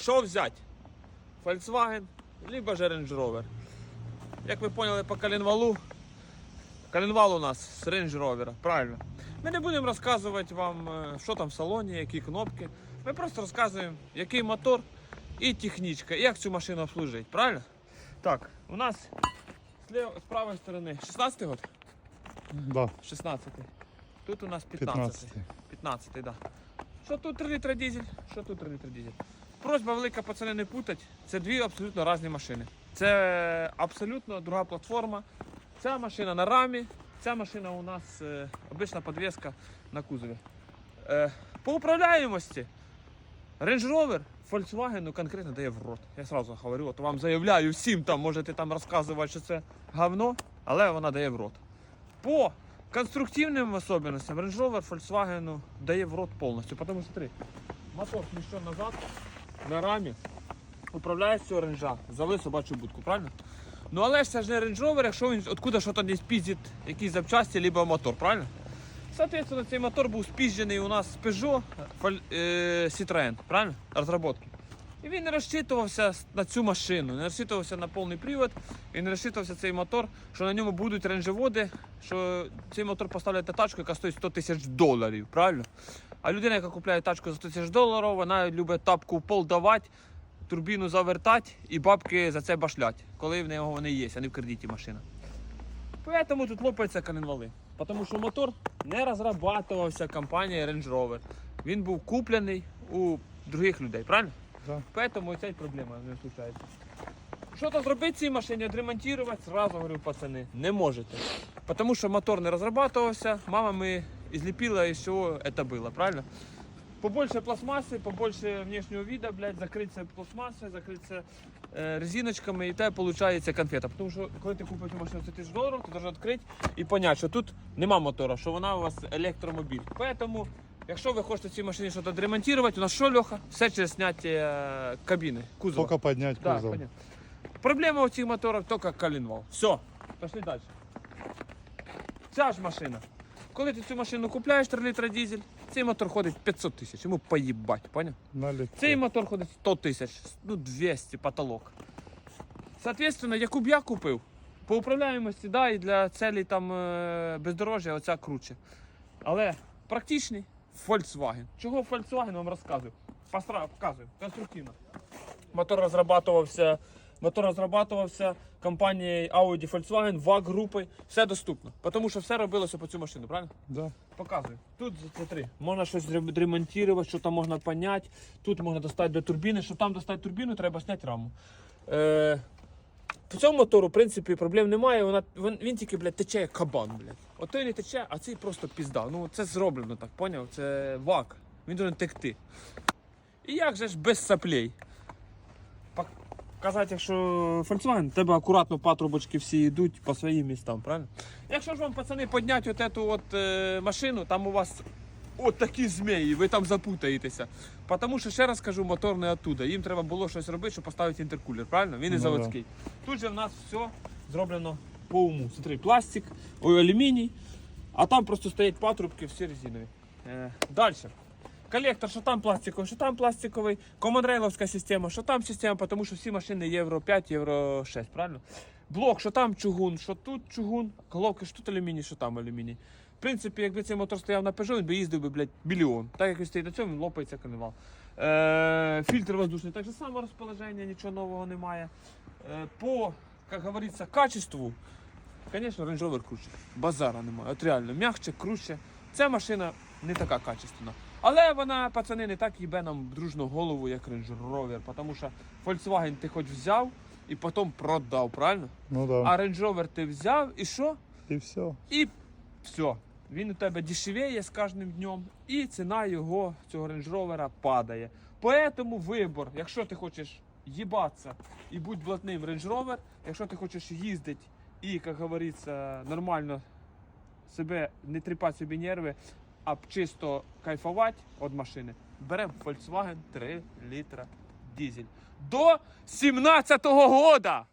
що взяти? Volkswagen, либо же Range Rover. Як ви поняли по коленвалу, коленвал у нас з Range Rover, правильно. Ми не будемо розказувати вам, е, що там в салоні, які кнопки. Ми просто розказуємо, який мотор і технічка, і як цю машину обслужити, правильно? Так, у нас з, правої сторони 16 год? Да, 16. Тут у нас 15. 15. 15, да. Що тут 3 літра дизель, що тут 3 літра дизель. Просьба велика пацани не путать. Це дві абсолютно різні машини. Це абсолютно друга платформа. Ця машина на рамі, ця машина у нас е, обична підвіска на кузові. Е, по управляємості Range Rover Volkswagen ну, конкретно дає в рот. Я сразу говорю, от вам заявляю всім там, можете там розказувати, що це говно, але вона дає в рот. По конструктивним особенностям Range Rover Volkswagen дає в рот повністю. Тому що смотри, мотор сміщен назад на рамі, управляє з цього ренжа, зали собачу будку, правильно? Ну але ж це ж не Range Rover, якщо він откуда щось десь піздить якісь запчасті, либо мотор, правильно? Соответственно, цей мотор був спізджений у нас з Peugeot е, Citroën, правильно? Розробки. І він не розчитувався на цю машину, не розчитувався на повний привод, і не розчитувався цей мотор, що на ньому будуть ренжеводи, що цей мотор поставлять на тачку, яка стоїть 100 тисяч доларів, правильно? А людина, яка купляє тачку за 100 тисяч доларів, вона любить тапку в пол давати, турбіну завертати і бабки за це башлять, коли в нього вони є, а не в кредиті машина. Поэтому тут лопаються коленвали. Тому що мотор не розрабатувався компанією Range Rover. Він був куплений у других людей, правильно? Да. Поэтому ця проблема не случається. Що то зробити цій машині, відремонтувати, сразу говорю, пацани, не можете. Тому що мотор не розрабатувався, мама ми зліпила, і що це було, правильно? Побольше пластмаси, побольше внешнего вида, блядь, закрыться пластмассой, закрыться э, резиночками, і те виходить конфета. Тому що коли ти купиш цю машину за тисяч доларів, ти должен відкрити і зрозуміти, що тут нема мотора, що вона у вас електромобіль. Поэтому, якщо ви хочете цій машині щось відремонтувати, у нас що, Льоха? Все через зняття е, кабіни, кузова. Только поднять Да, кузов. понятно. Проблема у цих моторів тільки коленвал. Все, пішли далі. Ця ж машина. Коли ти цю машину купляєш 3 літра дизель, цей мотор ходить 500 тисяч. Йому поїбать, поняв? Цей мотор ходить 100 тисяч, ну 200 потолок. Соответственно, яку б я купив, по управляємості, да, і для целей там е, бездорожжя оця круче. Але практичний Volkswagen. Чого Volkswagen вам розказую? Показую, конструктивно. Мотор розрабатувався, мотор розрабатувався компанією Audi Volkswagen, VAG групи. Все доступно. Тому що все робилося по цю машину, правильно? Да. Показую. Тут смотри, можна щось ремонтувати, що там можна поняти. Тут можна достати до турбіни. Щоб там достати турбіну, треба зняти раму. Е, по цьому мотору, в принципі, проблем немає. Вона, він, він тільки, блядь, тече як кабан, блядь. От той не тече, а цей просто пізда. Ну це зроблено так, поняв? Це вак. Він должен текти. І як же ж без саплей? Казати, якщо Volkswagen, тебе акуратно патрубочки всі йдуть по своїм містам, правильно? Якщо ж вам, пацани, підняти от эту от е, машину, там у вас от такі змії, ви там запутаєтеся. Тому що, ще раз кажу, мотор не оттуда. Їм треба було щось робити, щоб поставити інтеркулер, правильно? Він і Ну да. заводський. Тут же в нас все зроблено по уму. Смотри, пластик, ой, алюміній, а там просто стоять патрубки всі резинові. Е, Далі. Колектор, що там пластиковий, що там пластиковий, комонрейловська система, що там система, тому що всі машини Євро 5, Євро 6, правильно? Блок, що там чугун, що тут чугун, головки, що тут алюміній, що там алюміній. В принципі, якби цей мотор стояв на Peugeot, він би їздив би, блядь, мільйон. Так як він стоїть на цьому, він лопається коленвал. Е, фільтр воздушний, так же само розположення, нічого нового немає. Е, по, як говориться, качеству, Звісно, Range Rover круче. Базара немає. От реально, м'якче, круче. Ця машина не така качественна. Але вона, пацани, не так їбе нам дружно голову, як Range Rover. Тому що Volkswagen ти хоч взяв і потім продав, правильно? Ну А да. Range Rover ти взяв і що? И все. І все. Він у тебе дешевіє з кожним днем, і ціна його, цього Range Rover, падає. Поэтому вибор, якщо ти хочеш їбатися і будь блатним Range Rover, якщо ти хочеш їздити і, як говориться, нормально себе не тріпати собі нерви, а чисто кайфувати від машини, беремо Volkswagen 3 літра дизель. До 17-го года!